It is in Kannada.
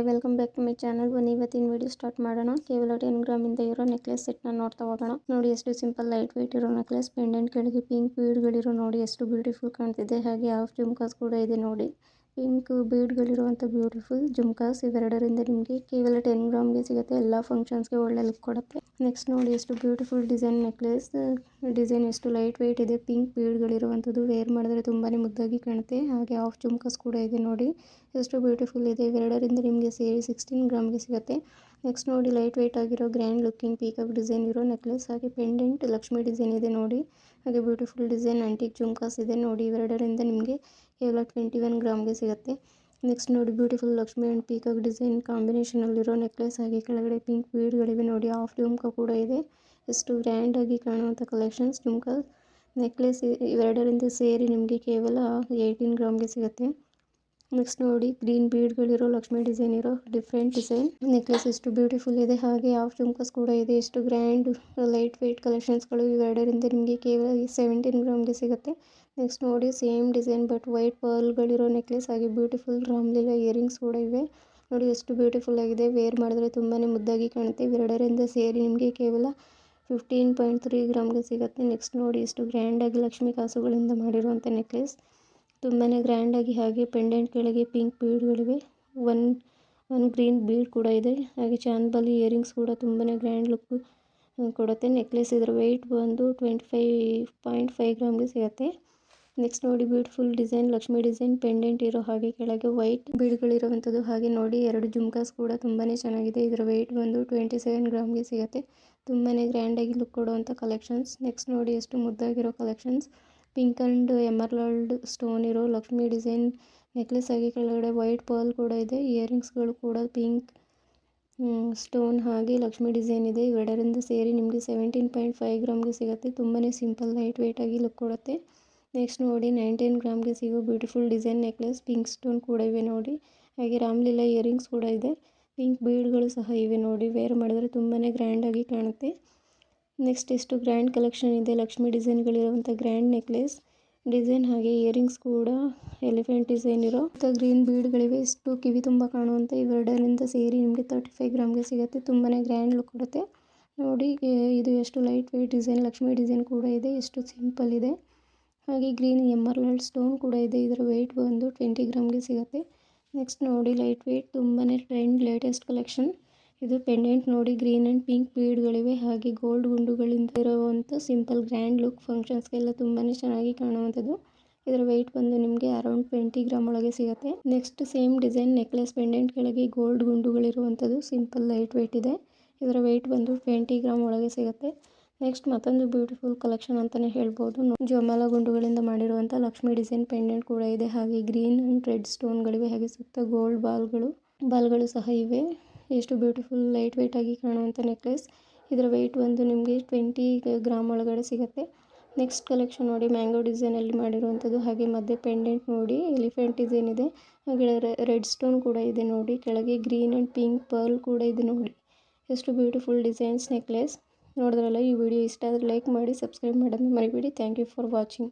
Hi welcome back to my channel ಬನ್ನಿ, ಇವತ್ತಿನ ವಿಡಿಯೋ ಸ್ಟಾರ್ಟ್ ಮಾಡೋಣ. ಕೇವಲ ಟೆನ್ ಗ್ರಾಮ್ ಇಂದ ಇರೋ ನೆಕ್ಲೆಸ್ನ ನೋಡ್ತಾ ಹೋಗೋಣ. ನೋಡಿ ಎಷ್ಟು ಸಿಂಪಲ್ ಲೈಟ್ ವೈಟ್ ಇರೋ ನೆಕ್ಲೆಸ್ ಪೆಂಡೆಂಟ್ ಕೆಳಗೆ ಪಿಂಕ್ ಬೀಡ್ಗಳಿರೋ ನೋಡಿ ಎಷ್ಟು ಬ್ಯೂಟಿಫುಲ್ ಕಾಣ್ತಿದೆ. ಹಾಗೆ ಹಾಫ್ ಜುಮ್ಕಾಸ್ ಕೂಡ ಇದೆ ನೋಡಿ. ಪಿಂಕ್ ಬೀಡ್ಗಳಿರುವಂಥ ಬ್ಯೂಟಿಫುಲ್ ಜುಮ್ಕಾಸ್ ಇವೆರಡರಿಂದ ನಿಮಗೆ ಕೇವಲ ಟೆನ್ ಗ್ರಾಮ್ಗೆ ಸಿಗುತ್ತೆ. ಎಲ್ಲ ಫಂಕ್ಷನ್ಸ್ಗೆ ಒಳ್ಳೆ ಲುಕ್ ಕೊಡುತ್ತೆ. ನೆಕ್ಸ್ಟ್ ನೋಡಿ ಎಷ್ಟು ಬ್ಯೂಟಿಫುಲ್ ಡಿಸೈನ್ ನೆಕ್ಲೆಸ್. ಡಿಸೈನ್ ಎಷ್ಟು ಲೈಟ್ ವೆಯ್ಟ್ ಇದೆ. ಪಿಂಕ್ ಬೀಡ್ಗಳಿರುವಂಥದ್ದು ವೇರ್ ಮಾಡಿದ್ರೆ ತುಂಬಾ ಮುದ್ದಾಗಿ ಕಾಣುತ್ತೆ. ಹಾಗೆ ಆಫ್ ಜುಮ್ಕಾಸ್ ಕೂಡ ಇದೆ ನೋಡಿ. ಎಷ್ಟು ಬ್ಯೂಟಿಫುಲ್ ಇದೆ. ಇವೆರಡರಿಂದ ನಿಮಗೆ ಸೇರಿ ಸಿಕ್ಸ್ಟೀನ್ ಗ್ರಾಮ್ಗೆ ಸಿಗುತ್ತೆ. ನೆಕ್ಸ್ಟ್ ನೋಡಿ ಲೈಟ್ ವೆಯ್ಟ್ ಆಗಿರೋ ಗ್ರ್ಯಾಂಡ್ ಲುಕ್ಕಿಂಗ್ ಪೀಕಪ್ ಡಿಸೈನ್ ಇರೋ ನೆಕ್ಲೆಸ್ ಹಾಗೆ ಪೆಂಡೆಂಟ್ ಲಕ್ಷ್ಮಿ ಡಿಸೈನ್ ಇದೆ ನೋಡಿ. ಹಾಗೆ ಬ್ಯೂಟಿಫುಲ್ ಡಿಸೈನ್ ಆಂಟಿಕ್ ಜುಮ್ಕಾಸ್ ಇದೆ ನೋಡಿ. ಇವೆರಡರಿಂದ ನಿಮಗೆ ಕೇವಲ ಟ್ವೆಂಟಿ ಒನ್ ಗ್ರಾಮ್ಗೆ ಸಿಗುತ್ತೆ. ನೆಕ್ಸ್ಟ್ ನೋಡಿ beautiful Lakshmi and peacock design ಕಾಂಬಿನೇಷನಲ್ಲಿರೋ necklace ಹಾಗೆ ಕೆಳಗಡೆ ಪಿಂಕ್ ಬೀಡ್ಗಳಿವೆ ನೋಡಿ. ಆಫ್ ಜುಮ್ಕಾ ಕೂಡ ಇದೆ. ಎಷ್ಟು ಗ್ರ್ಯಾಂಡಾಗಿ ಕಾಣುವಂಥ ಕಲೆಕ್ಷನ್ಸ್ ಜುಮ್ಕಾ ನೆಕ್ಲೆಸ್ ಇವೆರಡರಿಂದ ಸೇರಿ ನಿಮಗೆ ಕೇವಲ ಏಯ್ಟೀನ್ ಗ್ರಾಮ್ಗೆ ಸಿಗುತ್ತೆ. ನೆಕ್ಸ್ಟ್ ನೋಡಿ, ಗ್ರೀನ್ ಬೀಡ್ಗಳಿರೋ ಲಕ್ಷ್ಮಿ ಡಿಸೈನ್ ಇರೋ, ಡಿಫ್ರೆಂಟ್ ಡಿಸೈನ್. ನೆಕ್ಲೆಸ್ ಎಷ್ಟು ಬ್ಯೂಟಿಫುಲ್ ಇದೆ, ಹಾಗೆ ಹಾಫ್ ಜುಮ್ಕಸ್ ಕೂಡ ಇದೆ, ಎಷ್ಟು ಗ್ರ್ಯಾಂಡ್ ಲೈಟ್ ವೆಯ್ಟ್ ಕಲೆಕ್ಷನ್ಸ್ಗಳು ಇವೆರಡರಿಂದ ನಿಮಗೆ ಕೇವಲ ಸೆವೆಂಟೀನ್ ಗ್ರಾಮ್ಗೆ ಸಿಗುತ್ತೆ. ನೆಕ್ಸ್ಟ್ ನೋಡಿ ಸೇಮ್ ಡಿಸೈನ್ ಬಟ್ ವೈಟ್ ಪರ್ಲ್ಗಳಿರೋ ನೆಕ್ಲೆಸ್ ಹಾಗೆ ಬ್ಯೂಟಿಫುಲ್ ರಾಮ್ಲೀಲಾ ಇಯರಿಂಗ್ಸ್ ಕೂಡ ಇವೆ. ನೋಡಿ, ಎಷ್ಟು ಬ್ಯೂಟಿಫುಲ್ ಆಗಿದೆ ವೇರ್ ಮಾಡಿದ್ರೆ ತುಂಬಾ ಮುದ್ದಾಗಿ ಕಾಣುತ್ತೆ. ಇವೆರಡರಿಂದ ಸೇರಿ ನಿಮಗೆ ಕೇವಲ ಫಿಫ್ಟೀನ್ ಪಾಯಿಂಟ್ ತ್ರೀ ಗ್ರಾಮ್ಗೆ ಸಿಗುತ್ತೆ. ನೆಕ್ಸ್ಟ್ ನೋಡಿ, ಎಷ್ಟು ಗ್ರ್ಯಾಂಡಾಗಿ ಲಕ್ಷ್ಮಿ ಕಾಸುಗಳಿಂದ ಮಾಡಿರುವಂಥ ನೆಕ್ಲೆಸ್ ತುಂಬಾ ಗ್ರ್ಯಾಂಡಾಗಿ ಹಾಗೆ ಪೆಂಡೆಂಟ್ ಕೆಳಗೆ ಪಿಂಕ್ ಬೀಡ್ಗಳಿವೆ ಒನ್ ಒನ್ ಗ್ರೀನ್ ಬೀಡ್ ಕೂಡ ಇದೆ. ಹಾಗೆ ಚಾನ್ಬಲಿ ಇಯರಿಂಗ್ಸ್ ಕೂಡ ತುಂಬಾ ಗ್ರ್ಯಾಂಡ್ ಲುಕ್ ಕೊಡುತ್ತೆ. ನೆಕ್ಲೆಸ್ ಇದರ ವೆಯ್ಟ್ ಬಂದು ಟ್ವೆಂಟಿ ಫೈವ್ ಪಾಯಿಂಟ್ ಫೈವ್ ಗ್ರಾಮ್ಗೆ ಸಿಗುತ್ತೆ. ನೆಕ್ಸ್ಟ್ ನೋಡಿ beautiful design Lakshmi design pendant ಇರೋ ಹಾಗೆ ಕೆಳಗೆ ವೈಟ್ ಬೀಡ್ಗಳಿರುವಂಥದ್ದು ಹಾಗೆ ನೋಡಿ ಎರಡು ಜುಮ್ಕಾಸ್ ಕೂಡ ತುಂಬಾ ಚೆನ್ನಾಗಿದೆ. ಇದರ ವೆಯ್ಟ್ ಬಂದು ಟ್ವೆಂಟಿ ಸೆವೆನ್ ಗ್ರಾಮ್ಗೆ ಸಿಗುತ್ತೆ. ತುಂಬಾ ಗ್ರ್ಯಾಂಡಾಗಿ ಲುಕ್ ಕೊಡುವಂಥ ಕಲೆಕ್ಷನ್ಸ್ ನೆಕ್ಸ್ಟ್ ನೋಡಿ ಎಷ್ಟು ಮುದ್ದಾಗಿರೋ collections pink and emerald stone ಇರೋ ಲಕ್ಷ್ಮಿ ಡಿಸೈನ್ ನೆಕ್ಲೆಸ್ ಆಗಿ ಕೆಳಗಡೆ ವೈಟ್ ಪರ್ಲ್ ಕೂಡ ಇದೆ. ಇಯರಿಂಗ್ಸ್ಗಳು ಕೂಡ ಪಿಂಕ್ ಸ್ಟೋನ್ ಹಾಗೆ ಲಕ್ಷ್ಮಿ ಡಿಸೈನ್ ಇದೆ. ಇವೆರಡರಿಂದ ಸೇರಿ ನಿಮಗೆ ಸೆವೆಂಟೀನ್ ಪಾಯಿಂಟ್ ಫೈವ್ ಗ್ರಾಮ್ಗೆ ಸಿಗುತ್ತೆ. ತುಂಬಾ ಸಿಂಪಲ್ ಲೈಟ್ ವೆಯ್ಟ್ ಆಗಿ ಲುಕ್ ಕೊಡುತ್ತೆ. ನೆಕ್ಸ್ಟ್ ನೋಡಿ, ನೈನ್ಟೀನ್ ಗ್ರಾಮ್ಗೆ ಸಿಗೋ beautiful design necklace. Pink stone ಕೂಡ ಇವೆ ನೋಡಿ. ಹಾಗೆ ರಾಮ್ಲೀಲಾ ಇಯರಿಂಗ್ಸ್ ಕೂಡ ಇದೆ. ಪಿಂಕ್ ಬೀಡ್ಗಳು ಸಹ ಇವೆ ನೋಡಿ. ವೇರ್ ಮಾಡಿದ್ರೆ ತುಂಬಾ ಗ್ರ್ಯಾಂಡಾಗಿ ಕಾಣುತ್ತೆ. ನೆಕ್ಸ್ಟ್ ಎಷ್ಟು ಗ್ರ್ಯಾಂಡ್ ಕಲೆಕ್ಷನ್ ಇದೆ. ಲಕ್ಷ್ಮಿ ಡಿಸೈನ್ಗಳಿರುವಂಥ ಗ್ರ್ಯಾಂಡ್ ನೆಕ್ಲೆಸ್, ಡಿಸೈನ್ ಹಾಗೆ ಇಯರಿಂಗ್ಸ್ ಕೂಡ, ಎಲಿಫೆಂಟ್ ಡಿಸೈನ್ ಇರೋ ಗ್ರೀನ್ ಬೀಡ್ಗಳಿವೆ. ಎಷ್ಟು ಕಿವಿ ತುಂಬ ಕಾಣುವಂಥ ಇವೆರಡರಿಂದ ಸೇರಿ ನಿಮಗೆ ತರ್ಟಿ ಫೈವ್ ಗ್ರಾಮ್ಗೆ ಸಿಗುತ್ತೆ. ತುಂಬಾ ಗ್ರ್ಯಾಂಡ್ ಲುಕ್ ಕೊಡುತ್ತೆ. ನೋಡಿ ಇದು ಎಷ್ಟು light weight design, Lakshmi design ಕೂಡ ಇದೆ. ಎಷ್ಟು ಸಿಂಪಲ್ ಇದೆ. ಹಾಗೆ ಗ್ರೀನ್ ಎಮರ್ಲಡ್ ಸ್ಟೋನ್ ಕೂಡ ಇದೆ. ಇದರ ವೆಯ್ಟ್ ಬಂದು ಟ್ವೆಂಟಿ ಗ್ರಾಮ್ಗೆ ಸಿಗುತ್ತೆ. ನೆಕ್ಸ್ಟ್ ನೋಡಿ, ಲೈಟ್ ವೆಯ್ಟ್ ತುಂಬಾ ಟ್ರೆಂಡ್ ಲೇಟೆಸ್ಟ್ ಕಲೆಕ್ಷನ್. ಇದು ಪೆಂಡೆಂಟ್ ನೋಡಿ ಗ್ರೀನ್ ಅಂಡ್ ಪಿಂಕ್ ಬೀಡ್ಗಳಿವೆ. ಹಾಗೆ ಗೋಲ್ಡ್ ಗುಂಡುಗಳಿಂದ ಇರುವಂತ ಸಿಂಪಲ್ ಗ್ರ್ಯಾಂಡ್ ಲುಕ್ ಫಂಕ್ಷನ್ಸ್ ಗೆಲ್ಲ ತುಂಬಾನೇ ಚೆನ್ನಾಗಿ ಕಾಣುವಂತದ್ದು ಇದರ ವೆಯ್ಟ್ ಬಂದು ನಿಮಗೆ ಅರೌಂಡ್ ಟ್ವೆಂಟಿ ಗ್ರಾಮ್ ಒಳಗೆ ಸಿಗುತ್ತೆ. Next same design necklace pendant ಕೆಳಗೆ ಗೋಲ್ಡ್ ಗುಂಡುಗಳಿರುವಂಥದ್ದು ಸಿಂಪಲ್ ಲೈಟ್ ವೆಯ್ಟ್ ಇದೆ. ಇದರ ವೆಯ್ಟ್ ಬಂದು ಟ್ವೆಂಟಿ ಗ್ರಾಮ್ ಒಳಗೆ ಸಿಗುತ್ತೆ. ನೆಕ್ಸ್ಟ್ ಮತ್ತೊಂದು ಬ್ಯೂಟಿಫುಲ್ ಕಲೆಕ್ಷನ್ ಅಂತಲೇ ಹೇಳ್ಬೋದು. ಜೊಮಾಲ ಗುಂಡುಗಳಿಂದ ಮಾಡಿರುವಂಥ ಲಕ್ಷ್ಮಿ ಡಿಸೈನ್ ಪೆಂಡೆಂಟ್ ಕೂಡ ಇದೆ. ಹಾಗೆ ಗ್ರೀನ್ ಅಂಡ್ ರೆಡ್ ಸ್ಟೋನ್ಗಳಿವೆ ಹಾಗೆ ಸುತ್ತ ಗೋಲ್ಡ್ ಬಾಲ್ಗಳು ಬಾಲ್ಗಳು ಸಹ ಇವೆ. ಎಷ್ಟು ಬ್ಯೂಟಿಫುಲ್ ಲೈಟ್ ವೆಯ್ಟಾಗಿ ಕಾಣುವಂಥ ನೆಕ್ಲೆಸ್ ಇದರ ವೆಯ್ಟ್ ಬಂದು ನಿಮಗೆ ಟ್ವೆಂಟಿ ಗ್ರಾಮ್ ಒಳಗಡೆ ಸಿಗುತ್ತೆ. ನೆಕ್ಸ್ಟ್ ಕಲೆಕ್ಷನ್ ನೋಡಿ ಮ್ಯಾಂಗೋ ಡಿಸೈನಲ್ಲಿ ಮಾಡಿರುವಂಥದ್ದು ಹಾಗೆ ಮಧ್ಯೆ ಪೆಂಡೆಂಟ್ ನೋಡಿ ಎಲಿಫೆಂಟ್ ಡಿಸೈನ್ ಇದೆ. ಹಾಗೆ ರೆಡ್ ಸ್ಟೋನ್ ಕೂಡ ಇದೆ ನೋಡಿ, ಕೆಳಗೆ ಗ್ರೀನ್ ಆ್ಯಂಡ್ ಪಿಂಕ್ ಪರ್ಲ್ ಕೂಡ ಇದೆ ನೋಡಿ. ಎಷ್ಟು ಬ್ಯೂಟಿಫುಲ್ ಡಿಸೈನ್ಸ್ ನೆಕ್ಲೆಸ್ ನೋಡಿದ್ರಲ್ಲ, ಈ ವಿಡಿಯೋ ಇಷ್ಟ ಆದರೆ ಲೈಕ್ ಮಾಡಿ ಸಬ್ಸ್ಕ್ರೈಬ್ ಮಾಡೋದನ್ನ ಮರಿಬೇಡಿ. Thank you for watching